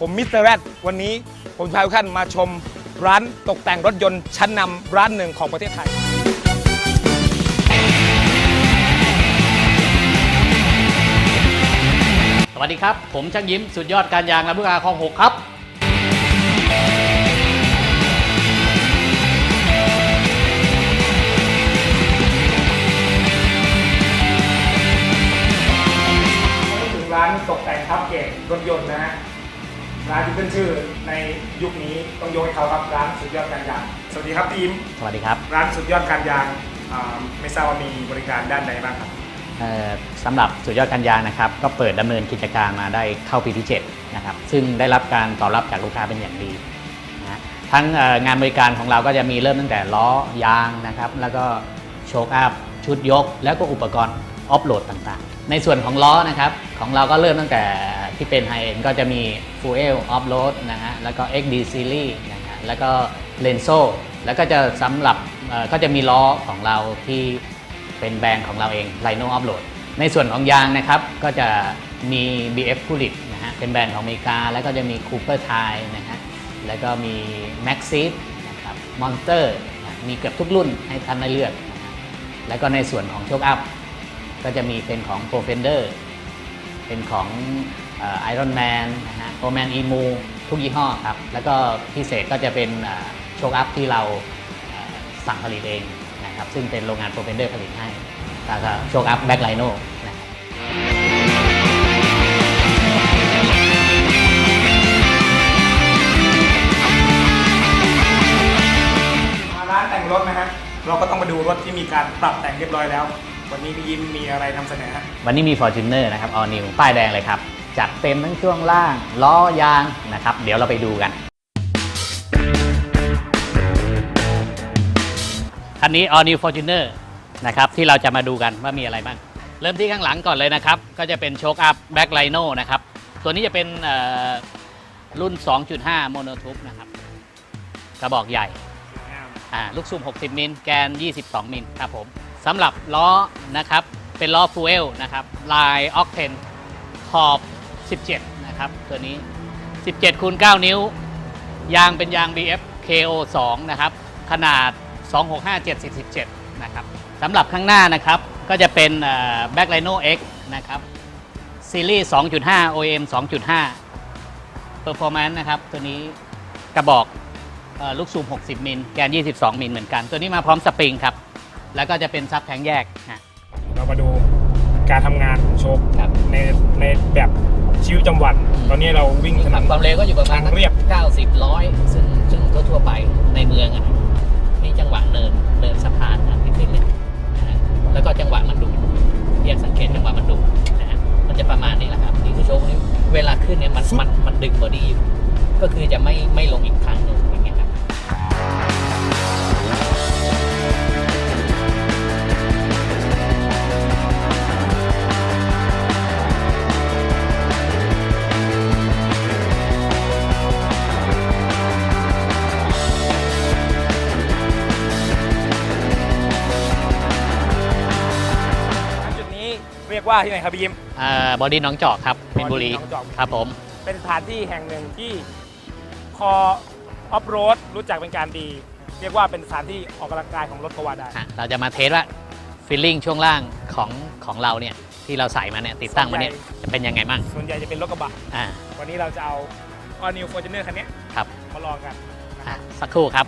ผมมิสเตอร์แรดวันนี้ผมพาทุกท่านมาชมร้านตกแต่งรถยนต์ชั้นนำร้านหนึ่งของประเทศไทย สวัสดีครับ ผมช่างยิ้มสุดยอดการยางลำลูกกาคลองหกครับ ร้านที่ขึ้นชื่อในยุคนี้ต้องยกให้เขาครับร้านสุดยอดการยาง สวัสดีครับทีมสวัสดีครับร้านสุดยอดการยางอ่าไม่ทราบว่ามีบริการด้านใดบ้างครับ เอ่อสำหรับสุดยอดการยางนะครับก็เปิดดำเนินกิจการมาได้เข้าปีที่7นะครับซึ่งได้รับการตอบรับจากลูกค้าเป็นอย่างดีนะฮะทั้งเอ่องานบริการของเราก็จะมีเริ่มตั้งแต่ล้อยางนะครับแล้วก็โชคอัพชุดยกแล้วก็อุปกรณ์ ออฟโหลดต่างๆ ในส่วนของล้อนะครับ ของเราก็เริ่มตั้งแต่ที่เป็นไฮเอ็นก็จะมี Fuel Off Road นะฮะแล้วก็ XD Series นะฮะแล้วก็ Lenso แล้วก็จะสำหรับก็จะมีล้อของเราที่เป็นแบรนด์ของเราเอง Rhino Offroad ในส่วนของยางนะครับก็จะมี BF p u l i t นะฮะเป็นแบรนด์ของอเมริกา แล้วก็จะมี Cooper Tire นะฮะแล้วก็มี Maxxis นะครับ Monster มีเกือบทุกรุ่นให้ท่านได้เลือก แล้วก็ในส่วนของโชคอัพ ก็จะมีเป็นของ Profender เป็นของเอ่อ Iron Man นะฮะ Pro Man Emu ทุกยี่ห้อครับ แล้วก็พิเศษก็จะเป็นโชคอัพที่เราสั่งผลิตเองนะครับ ซึ่งเป็นโรงงาน Profender ผลิตให้แล้วก็โชคอัพแบ็คไลโน่ร้านแต่งรถนะฮะ เราก็ต้องมาดูรถที่มีการปรับแต่งเรียบร้อยแล้ว วันนี้พี่ยิ้มมีอะไรนำเสนอฮะวันนี้มี Fortuner นะครับ All New ป้ายแดงเลยครับ จัดเต็มทั้งช่วงล่าง ล้อยางนะครับ เดี๋ยวเราไปดูกัน คันนี้ All New Fortuner นะครับ ที่เราจะมาดูกันว่ามีอะไรบ้าง เริ่มที่ข้างหลังก่อนเลยนะครับ ก็จะเป็นโชคอัพ Black Rhino นะครับ ตัวนี้จะเป็นเอ่อรุ่น 2.5 Monotup นะครับ กระบอกใหญ่ อ่าลูกสูบ60 มิล แกน 22 มิลครับผมสำหรับล้อนะครับ เป็นล้อฟูเอลนะครับ ลายออกเทนขอบ 17 นะครับ ตัวนี้ 17คูณ9นิ้ว ยางเป็นยาง BF KO 2 นะครับ ขนาด 265 747 นะครับสำหรับข้างหน้านะครับ ก็จะเป็นเอ่อ Back Rhino X นะครับซีรีส์ 2.5 OEM 2.5 Performance นะครับ ตัวนี้กระบอก ลูกซูม 60 มิล แกน 22 มิลเหมือนกัน ตัวนี้มาพร้อมสปริงครับ แล้วก็จะเป็นซับแทงแยกฮะเรามาดูการทำงานของโชคครับในในแบบชีวิตประจำวัน ตอนนี้เราวิ่งถนน ความเร็วก็อยู่ประมาณทางเรียบ 90 ร้อยซึ่งซึ่งทั่วๆไปในเมืองอะนะนี่จังหวะเนินเนินสะพานนะที่ขึ้นเนี่ยนะฮะแล้วก็จังหวะมันดูดเรียกสังเกตจังหวะมันดูดนะฮะมันจะประมาณนี้แหละครับนี่คือโชคนี้เวลาขึ้นเนี่ยมันมันมันดึงบอดี้อยู่ก็คือจะ ว่าที่ไหนครับพี่ยิ้ม อ่าบอดี้น้องจอกครับมินบุรีบอดี้หนองจอก ครับผมเป็นสถานที่แห่งหนึ่งที่พอออฟโรดรู้จักเป็นการดี เรียกว่าเป็นสถานที่ออกกำลังกายของรถก็ว่าได้อะเราจะมาเทสว่าฟีลลิ่งช่วงล่างของของเราเนี่ยที่เราใส่มาเนี่ยติดตั้งมาเนี่ยจะเป็นยังไงบ้างส่วนใหญ่จะเป็นรถกระบะ อ่าวันนี้เราจะเอา All New Fortuner คันเนี้ยครับมาลองกันนะคอะรับสักครู่ครับ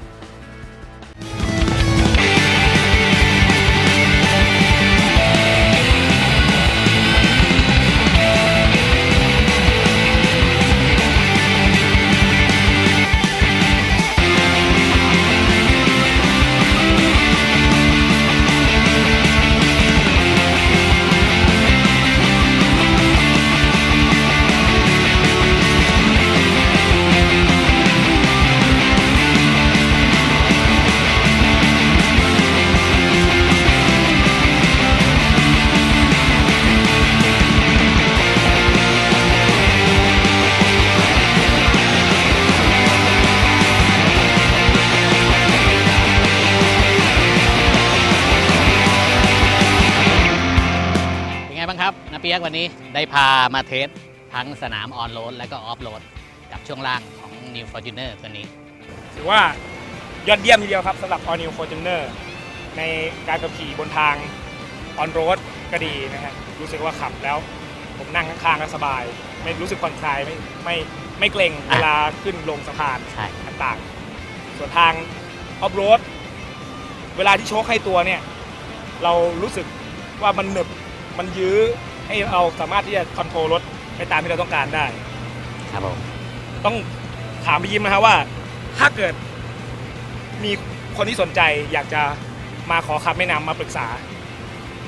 ไงบ้างครับนาเปียกวันนี้ได้พามาเทสทั้งสนามออนโรดและก็ออฟโรดกับช่วงล่างของ New Fortuner ตัวนี้ ถือว่ายอดเยี่ยมทีเดียวครับสำหรับ All New Fortuner ในการขับขี่บนทางออนโรดก็ดีนะฮะรู้สึกว่าขับแล้ว ผมนั่งข้างๆก็สบาย ไม่รู้สึกผ่อนคลายไม่ไม่ไม่เกรงอะเวลาขึ้นลงสะพานใช่ ต่างๆ ส่วนทางออฟโรดเวลาที่โชคให้ตัวเนี่ย เรารู้สึกว่ามันหนึบ มันยื้อให้เราสามารถที่จะคอนโทรลรถไปตามที่เราต้องการได้ ครับผมต้องถามพี่ยิ้มนะฮะว่า ถ้าเกิดมีคนที่สนใจอยากจะมาขอคำแนะนำมาปรึกษา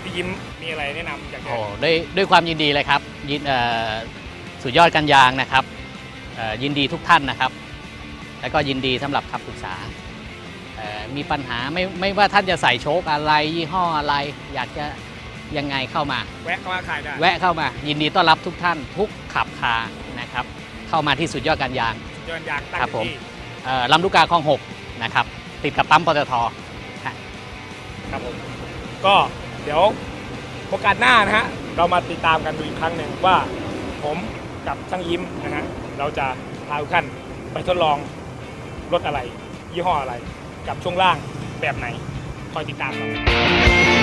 พี่ยิ้มมีอะไรแนะนำอยากจะ โอ้ด้วยด้วยความยินดีเลยครับยินเอ่อสุดยอดกันยางนะครับเอ่อยินดีทุกท่านนะครับ แล้วก็ยินดีสำหรับคำปรึกษาเอ่อมีปัญหาไม่ไม่ว่าท่านจะใส่โชคอะไรยี่ห้ออะไร อยากจะ ยังไงเข้ามา แวะเข้ามาขายได้แวะเข้ามา ยินดีต้อนรับทุกท่านทุกขับคานะครับ เข้ามาที่สุดยอดการยางยนยางตั้งครับผม ที่เอ่อลำลูกกาคลองหกนะครับติดกับปั๊มปตท ครับผมก็เดี๋ยวโอกาสหน้านะฮะเรามาติดตามกันดูอีกครั้งหนึ่งว่า ผมกับช่างยิ้มนะฮะเราจะพาทุกท่านไปทดลองรถอะไร ยี่ห้ออะไร กับช่วงล่างแบบไหนคอยติดตามครับ